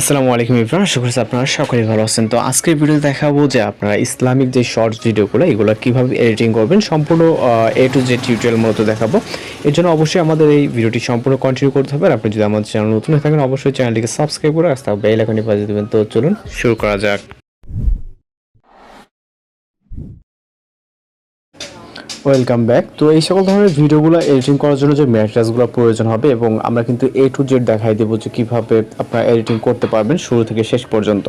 আসসালামু আলাইকুম ইবরান আশা করছি আপনারা সকলেই ভালো আছেন। তো আজকের ভিডিওতে দেখাবো যে আপনারা ইসলামিক যে শর্টস ভিডিওগুলো এগুলো কীভাবে এডিটিং করবেন, সম্পূর্ণ এ টু জেড টিউটোরিয়াল মতো দেখাবো। এর জন্য অবশ্যই আমাদের এই ভিডিওটি সম্পূর্ণ কন্টিনিউ করতে হবে, আর আপনি যদি আমাদের চ্যানেল নতুন হয়ে থাকেন, অবশ্যই চ্যানেলটিকে সাবস্ক্রাইব করে আসতে হবে বেল আইকনটি বাজিয়ে দেবেন। তো চলুন, শুরু করা যাক। ওয়েলকাম ব্যাক তো এই সকল ধরনের ভিডিওগুলো এডিটিং করার জন্য যে ম্যাটেরিয়ালসগুলো প্রয়োজন হবে এবং আমরা কিন্তু এ টু জেড দেখাই দেবো যে কীভাবে আপনারা এডিটিং করতে পারবেন শুরু থেকে শেষ পর্যন্ত।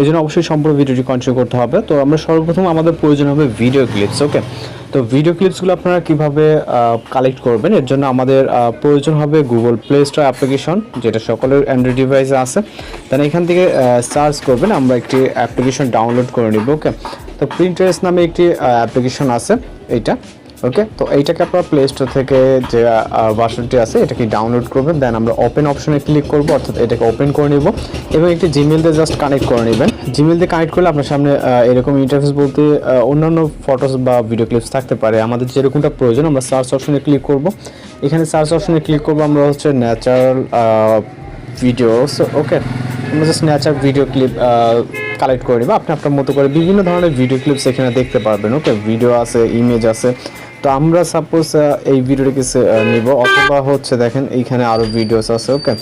এই জন্য অবশ্যই সম্পূর্ণ ভিডিওটি কন্টিনিউ করতে হবে। তো আমরা সর্বপ্রথম আমাদের প্রয়োজন হবে ভিডিও ক্লিপস ওকে তো ভিডিও ক্লিপসগুলো আপনারা কীভাবে কালেক্ট করবেন? এর জন্য আমাদের প্রয়োজন হবে গুগল প্লে স্টোর অ্যাপ্লিকেশন যেটা সকলের অ্যান্ড্রয়েড ডিভাইসে আছে। দেন এখান থেকে সার্চ করবেন। আমরা একটি অ্যাপ্লিকেশন ডাউনলোড করে নিব ওকে তো প্রিন্টারেস নামে একটি অ্যাপ্লিকেশন আছে, এইটা ওকে তো এইটাকে আপনারা প্লে স্টোর থেকে যে ভার্সনটি আছে, এটাকে ডাউনলোড করবেন দেন আমরা ওপেন অপশনে ক্লিক করব, অর্থাৎ এটাকে ওপেন করে নিব, এবং একটি জিমেল দিয়ে জাস্ট কানেক্ট করে নেবেন। জিমেল দিয়ে কানেক্ট করলে আপনার সামনে এরকম ইন্টারফেস বলতে অন্যান্য ফটোস বা ভিডিও ক্লিপস থাকতে পারে। আমাদের যেরকমটা প্রয়োজন, আমরা সার্চ অপশনে ক্লিক করব। এখানে সার্চ অপশনে ক্লিক করব, আমরা হচ্ছে ন্যাচারাল ভিডিওস ওকে আমরা just nature video clip collect করে নেবে। আপনি আপনার মতো করে বিভিন্ন ধরনের ভিডিও ক্লিপস এখানে দেখতে পারবেন ওকে ভিডিও আছে ইমেজ আছে। তো আমরা সাপোজ এই ভিডিওটাকে নিব? অথবা হচ্ছে দেখেন, এইখানে আরও ভিডিওস আছে ওকে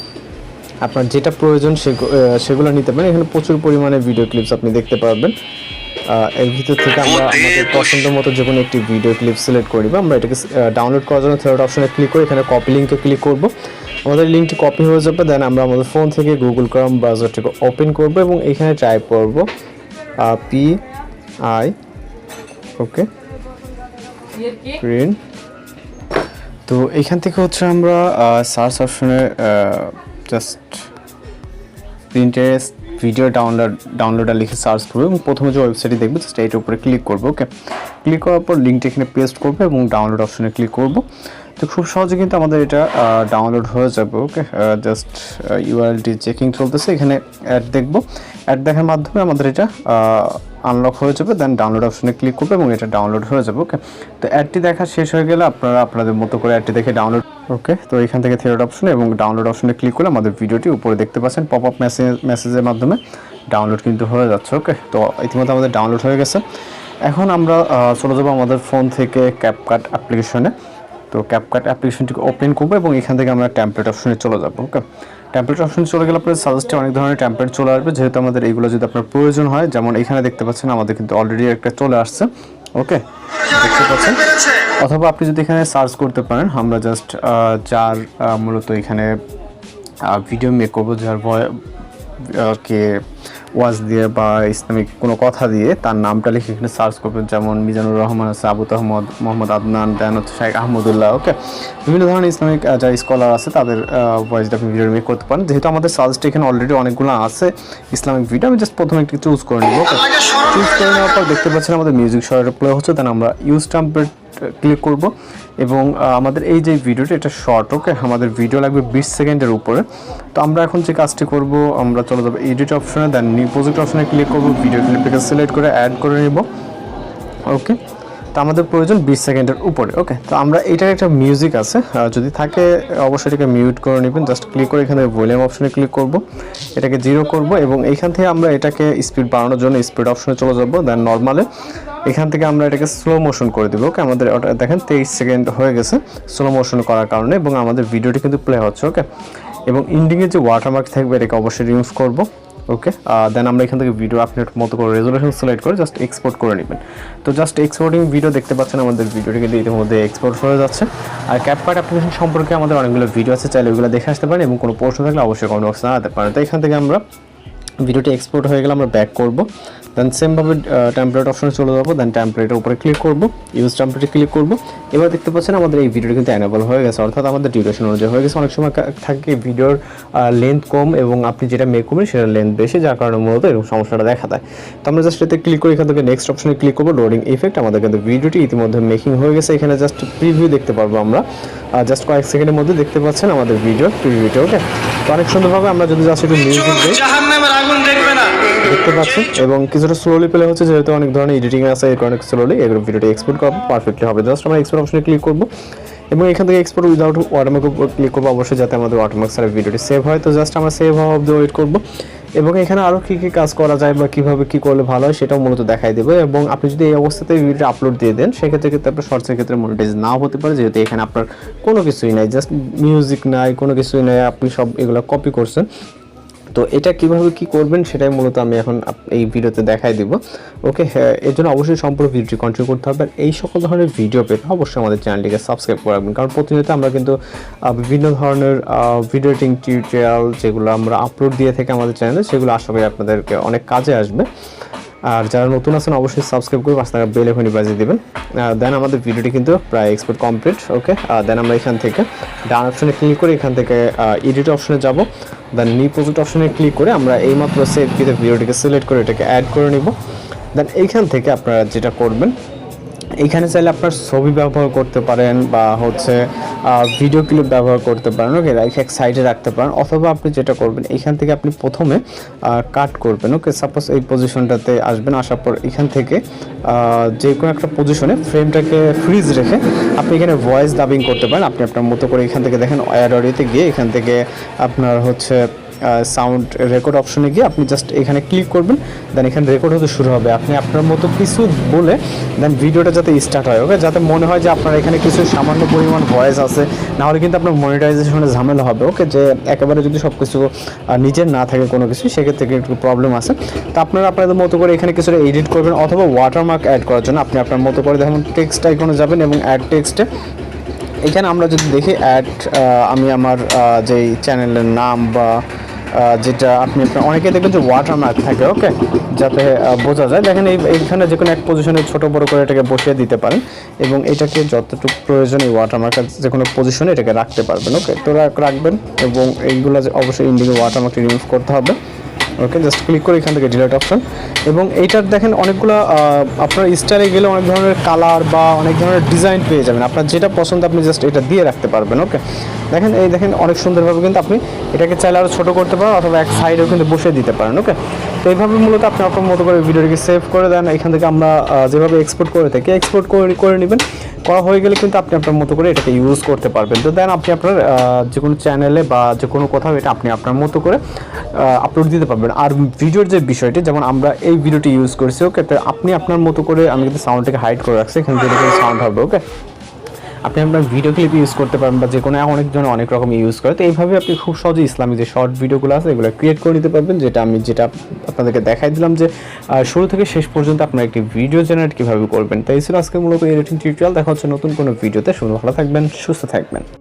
আপনার যেটা প্রয়োজন সেগুলো নিতে পারেন। এখানে প্রচুর পরিমাণে ভিডিও ক্লিপস আপনি দেখতে পারবেন। এর ভিতর থেকে আমরা আমাদের পছন্দ মতো যে কোনো একটি ভিডিও ক্লিপ সিলেক্ট করে নিব। আমরা এটাকে ডাউনলোড করার জন্য থার্ড অপশনে ক্লিক করে এখানে কপি লিঙ্কে ক্লিক করব। আমাদের লিঙ্কটি কপি হয়ে যাবে দেন আমরা আমাদের ফোন থেকে গুগল ক্রম ব্রাউজারটিকে ওপেন করব এবং এখানে টাইপ করব পি আই ওকে প্রিন্ট তো এইখান থেকে হচ্ছে আমরা সার্চ অপশনে just Pinterest video download downloader লিখে সার্চ করবে এবং প্রথমে যে ওয়েবসাইটটি দেখবে জাস্ট এইটার উপরে ক্লিক করব ওকে ক্লিক করার পর লিঙ্কটা এখানে পেস্ট করবে এবং ডাউনলোড অপশনে ক্লিক করব। তো খুব সহজে কিন্তু আমাদের এটা ডাউনলোড হয়ে যাবে ওকে জাস্ট ইউআরএলটি চেকিং চলতেছে, এখানে অ্যাড দেখব। অ্যাড দেখার মাধ্যমে আমাদের এটা আনলক হয়ে যাবে দেন ডাউনলোড অপশনে ক্লিক করবে এবং এটা ডাউনলোড হয়ে যাবে ওকে তো অ্যাডটি দেখা শেষ হয়ে গেলে আপনারা আপনাদের মতো করে অ্যাডটি দেখে ডাউনলোড ওকে, তো এখান থেকে থিয়েটার অপশন এবং ডাউনলোড অপশনে ক্লিক করলে আমাদের ভিডিওটি উপরে দেখতে পাচ্ছেন পপ আপ মেসেজ মেসেজের মাধ্যমে ডাউনলোড কিন্তু হয়ে যাচ্ছে, ওকে? তো ইতিমধ্যে আমাদের ডাউনলোড হয়ে গেছে। এখন আমরা চলে যাব আমাদের ফোন থেকে ক্যাপকাট অ্যাপ্লিকেশনে তো ক্যাপকাট অ্যাপ্লিকেশনটিকে ওপেন করব এবং এখান থেকে আমরা ট্যাম্পলেট অপশনে চলে যাব, ওকে? ট্যাম্পলেট অপশনে চলে গেলে আপনার সাজেস্টে অনেক ধরনের ট্যাম্পলেট চলে আসবে। যেহেতু আমাদের এইগুলো যদি আপনার প্রয়োজন হয়, যেমন এখানে দেখতে পাচ্ছেন আমাদের কিন্তু অলরেডি একটা চলে আসছে। ওকে দেখতে পাচ্ছেন? অথবা আপনি যদি এখানে সার্চ করতে পারেন আমরা জাস্ট যার মূলত এখানে ভিডিও মেক করব যার কে ওয়াজ দিয়ে বা ইসলামিক কোনো কথা দিয়ে তার নামটা লিখে এখানে সার্চ করবেন। যেমন মিজানুর রহমান আছে, আবু তাহমদ, মোহাম্মদ আদনান, দেন হচ্ছে শাইখ আহমদুল্লাহ ওকে বিভিন্ন ধরনের ইসলামিক যারা স্কলার আছে, তাদের ভয়েস আপনি ভিডিও মেক করতে পারেন। যেহেতু আমাদের সাজেস্ট এখানে অলরেডি অনেকগুলো আছে ইসলামিক ভিডিও আমি জাস্ট প্রথমে একটি চুজ করে নিব ওকে চুজ করে নেওয়ার পর দেখতে পাচ্ছেন আমাদের মিউজিক সরাসরি প্লে হচ্ছে দেন আমরা ইউজ টাম্পলেট ক্লিক করব এবং আমাদের এই যে ভিডিওটা এটা শর্ট ওকে আমাদের ভিডিও লাগবে বিশ সেকেন্ডের উপরে। তো আমরা এখন যে কাজটি করব, আমরা চলে যাব এডিট অপশনে দেন নিউ প্রজেক্ট অপশনে ক্লিক করব ভিডিও ক্লিপটাকে সিলেক্ট করে অ্যাড করে নেব ওকে তো আমাদের প্রয়োজন বিশ সেকেন্ডের উপরে ওকে তো আমরা এটার একটা মিউজিক আছে। যদি থাকে, অবশ্যই এটাকে মিউট করে নেবেন। জাস্ট ক্লিক করে এখানে ভলিউম অপশনে ক্লিক করব। এটাকে জিরো করব এবং এইখান থেকে আমরা এটাকে স্পিড বাড়ানোর জন্য স্পিড অপশনে চলে যাব। দেন নর্মালে এখান থেকে আমরা এটাকে স্লো মোশন করে দেবো ওকে আমাদের ওটা, দেখেন, তেইশ সেকেন্ড হয়ে গেছে স্লো মোশন করার কারণে এবং আমাদের ভিডিওটি কিন্তু প্লে হচ্ছে ওকে এবং ইন্ডিংয়ের যে ওয়াটারমার্ক থাকবে, এটাকে অবশ্যই রিমুভ করব। ওকে দেন আমরা এখান থেকে ভিডিও আপনার মতো করে রেজলিউশন সিলেক্ট করে জাস্ট এক্সপোর্ট করে নেবেন। তো জাস্ট এক্সপোর্টিং ভিডিও দেখতে পাচ্ছেন, আমাদের ভিডিওটি কিন্তু ইতিমধ্যে এক্সপোর্ট হয়ে যাচ্ছে। আর ক্যাপকার্ট অ্যাপ্লিকেশন সম্পর্কে আমাদের অনেকগুলো ভিডিও আছে, চাইলে ওইগুলো দেখে আসতে পারেন এবং কোনো প্রশ্ন থাকলে অবশ্যই কমেন্ট বক্সে জানাতে পারেন। তো এখান থেকে আমরা ভিডিওটি এক্সপোর্ট হয়ে গেলে আমরা ব্যাক করব। দেন সেমভাবে টেমপ্লেট অপশনে চলে যাব। দেন টেমপ্লেটের উপরে ক্লিক করব। ইউজ টেমপ্লেটে ক্লিক করব। এবার দেখতে পাচ্ছেন আমাদের এই ভিডিওটি কিন্তু অ্যানেবল হয়ে গেছে। অর্থাৎ আমাদের ডিউরেশন অনুযায়ী হয়ে গেছে। অনেক সময় থাকে ভিডিওর লেন্থ কম এবং আপনি যেটা মেক করবেন সেটা লেন্থ বেশি, যার কারণে মূলত এরকম সমস্যাটা দেখা দেয়। তো আমরা জাস্ট এতে ক্লিক করে এখান থেকে নেক্সট অপশনে ক্লিক করব। লোডিং ইফেক্ট আমাদের কিন্তু ভিডিওটি ইতিমধ্যে মেকিং হয়ে গেছে। এখানে জাস্ট প্রিভিউ দেখতে পারব আমরা। জাস্ট কয়েক সেকেন্ডের মধ্যে দেখতে পাচ্ছেন আমাদের ভিডিও প্রিভিউটা ওকে তো অনেক সুন্দরভাবে আমরা যদি জাস্ট একটু মিউজিক দিই আগুন দেখবে না। দেখতে পাচ্ছেন এবং কিছুটা স্লোলি প্লে হচ্ছে যেহেতু অনেক ধরনের এডিটিং আছে এর অনেক স্লোলি এগুলো ভিডিওটি এক্সপোর্ট করব পারফেক্টলি হবে। জাস্ট আমরা এক্সপোর্ট অপশনে ক্লিক করব। এবং এখান থেকে এক্সপোর্ট উইদাউট উপর ক্লিক করব, অবশ্যই যাতে আমাদের ওয়াটারমার্ক ছাড়া ভিডিওটি সেভ হয়। তো জাস্ট আমরা সেভ হওয়া অব্দি ওয়েট করব। এবং এখানে আরও কী কী কাজ করা যায় বা কীভাবে কী করলে ভালো হয় সেটাও মূলত দেখাই দেবো। এবং আপনি যদি এই অবস্থাতে ভিডিওটা আপলোড দিয়ে দেন, সেক্ষেত্রে কিন্তু আপনার শর্টসের ক্ষেত্রে মনিটাইজ নাও হতে পারে। যেহেতু এখানে আপনার কোনো কিছুই নাই জাস্ট মিউজিক নাই, কোনো কিছুই নাই, আপনি সব এগুলো কপি করছেন। তো এটা কীভাবে কি করবেন সেটাই মূলত আমি এখন এই ভিডিওতে দেখাই দিব। ওকে এর জন্য অবশ্যই সম্পূর্ণ ভিডিওটি কন্টিনিউ করতে হবে। আর এই সকল ধরনের ভিডিও পেতে অবশ্যই আমাদের চ্যানেলটিকে সাবস্ক্রাইব করে রাখবেন। কারণ প্রতিনিয়ত আমরা কিন্তু বিভিন্ন ধরনের ভিডিও এডিটিং টিউটোরিয়াল যেগুলো আমরা আপলোড দিয়ে থাকি আমাদের চ্যানেলে সেগুলো আশা করি আপনাদেরকে অনেক কাজে আসবে। আর যারা নতুন আছেন, অবশ্যই সাবস্ক্রাইব করে পাঁচ টাকা বেল এখনই বাজিয়ে দেবেন। দেন আমাদের ভিডিওটি কিন্তু প্রায় এক্সপোর্ট কমপ্লিট ওকে দেন আমরা এখান থেকে ডান অপশনে ক্লিক করে এখান থেকে এডিট অপশনে যাব। দেন নিউ প্রজেক্ট অপশনে ক্লিক করে আমরা এইমাত্র সেভ ভিডিওটিকে সিলেক্ট করে এটাকে অ্যাড করে নিব। দেন এইখান থেকে আপনারা যেটা করবেন এইখানে চাইলে আপনার ছবি ব্যবহার করতে পারেন বা হচ্ছে ভিডিও ক্লিপ ব্যবহার করতে পারেন। ওকে এক সাইডে রাখতে পারেন। অথবা আপনি যেটা করবেন, এখান থেকে আপনি প্রথমে কাট করবেন। ওকে সাপোজ এই পজিশনটাতে আসবেন, আসার পর এখান থেকে যে কোনো একটা পজিশনে ফ্রেমটাকে ফ্রিজ রেখে আপনি এখানে ভয়েস ডাবিং করতে পারেন। আপনি আপনার মতো করে এখান থেকে দেখেন অ্যাড অডিওতে গিয়ে এখান থেকে আপনার হচ্ছে সাউন্ড রেকর্ড অপশনে গিয়ে আপনি জাস্ট এখানে ক্লিক করবেন দেন এখানে রেকর্ড হতে শুরু হবে। আপনি আপনার মতো কিছু বলে দেন ভিডিওটা যাতে স্টার্ট হয় ওকে যাতে মনে হয় যে আপনার এখানে কিছু সামান্য পরিমাণ ভয়েস আছে, নাহলে কিন্তু আপনার মনিটাইজেশনে ঝামেলা হবে ওকে যে একেবারে যদি সব কিছু নিজের না থাকে কোনো কিছু, সেক্ষেত্রে একটু প্রবলেম আছে। তো আপনারা আপনাদের মতো করে এখানে কিছুটা এডিট করবেন, অথবা ওয়াটারমার্ক অ্যাড করার জন্য আপনি আপনার মতো করে দেখুন টেক্সট আইকনে যাবেন এবং অ্যাড টেক্সটে এখানে আমরা যদি দেখি অ্যাড আমি আমার যেই চ্যানেলের নাম বা যেটা আপনি অনেকে দেখবেন যে ওয়াটার মার্ক থাকে ওকে যাতে বোঝা যায়। দেখেন এই, এইখানে যে কোনো এক পজিশনে ছোটো, বড়ো করে এটাকে বসিয়ে দিতে পারেন এবং এটাকে যতটুকু প্রয়োজন এই ওয়াটার মার্কের যে কোনো পজিশনে এটাকে রাখতে পারবেন ওকে তো রাখবেন এবং এইগুলো অবশ্যই ইন্ডিকে ওয়াটার মার্কটি রিমুভ করতে হবে। ওকে জাস্ট ক্লিক করে এখান থেকে ডিলেট অপশন এবং এইটার দেখেন অনেকগুলো আপনার স্টাইলে গেলে অনেক ধরনের কালার বা অনেক ধরনের ডিজাইন পেয়ে যাবেন। আপনার যেটা পছন্দ আপনি জাস্ট এটা দিয়ে রাখতে পারবেন ওকে দেখেন, এই দেখেন অনেক সুন্দরভাবে কিন্তু আপনি এটাকে চাইলে আরও ছোটো করতে পারেন অথবা এক সাইডেও কিন্তু বসিয়ে দিতে পারেন ওকে তো এইভাবে মূলত আপনি আপনার মতো করে ভিডিওটিকে সেভ করে দেন। এখান থেকে আমরা যেভাবে এক্সপোর্ট করে থাকি এক্সপোর্ট করে করে নেবেন। করা হয়ে গেলে কিন্তু আপনি আপনার মতো করে এটাকে ইউজ করতে পারবেন। তো দেন আপনি আপনার যে কোনো চ্যানেলে বা যে কোনো কোথাও এটা আপনি আপনার মতো করে আপলোড দিতে পারবেন। আর ভিডিওর যে বিষয়টি, যেমন আমরা এই ভিডিওটি ইউজ করেছি ওকে আপনি আপনার মতো করে, আমি কিন্তু সাউন্ডটাকে হাইড করে রাখছি, এখান সাউন্ড হবে ওকে আপনি আপনার ভিডিও ক্লিপ ইউজ করতে পারেন বা যে কোনো অনেকজন অনেক রকম ইউজ করে। তো এইভাবে আপনি খুব সহজে ইসলামিক যে শর্ট ভিডিওগুলো আছে, এগুলো ক্রিয়েট করে নিতে পারবেন। যেটা আমি যেটা আপনাদেরকে দেখাই দিলাম যে শুরু থেকে শেষ পর্যন্ত আপনার একটি ভিডিও জেনারেট কীভাবে করবেন। তাই ছিল আজকে মূলত এডিটিং টিউটোরিয়াল দেখা হচ্ছে নতুন কোনো ভিডিওতে শুনে ভালো থাকবেন, সুস্থ থাকবেন।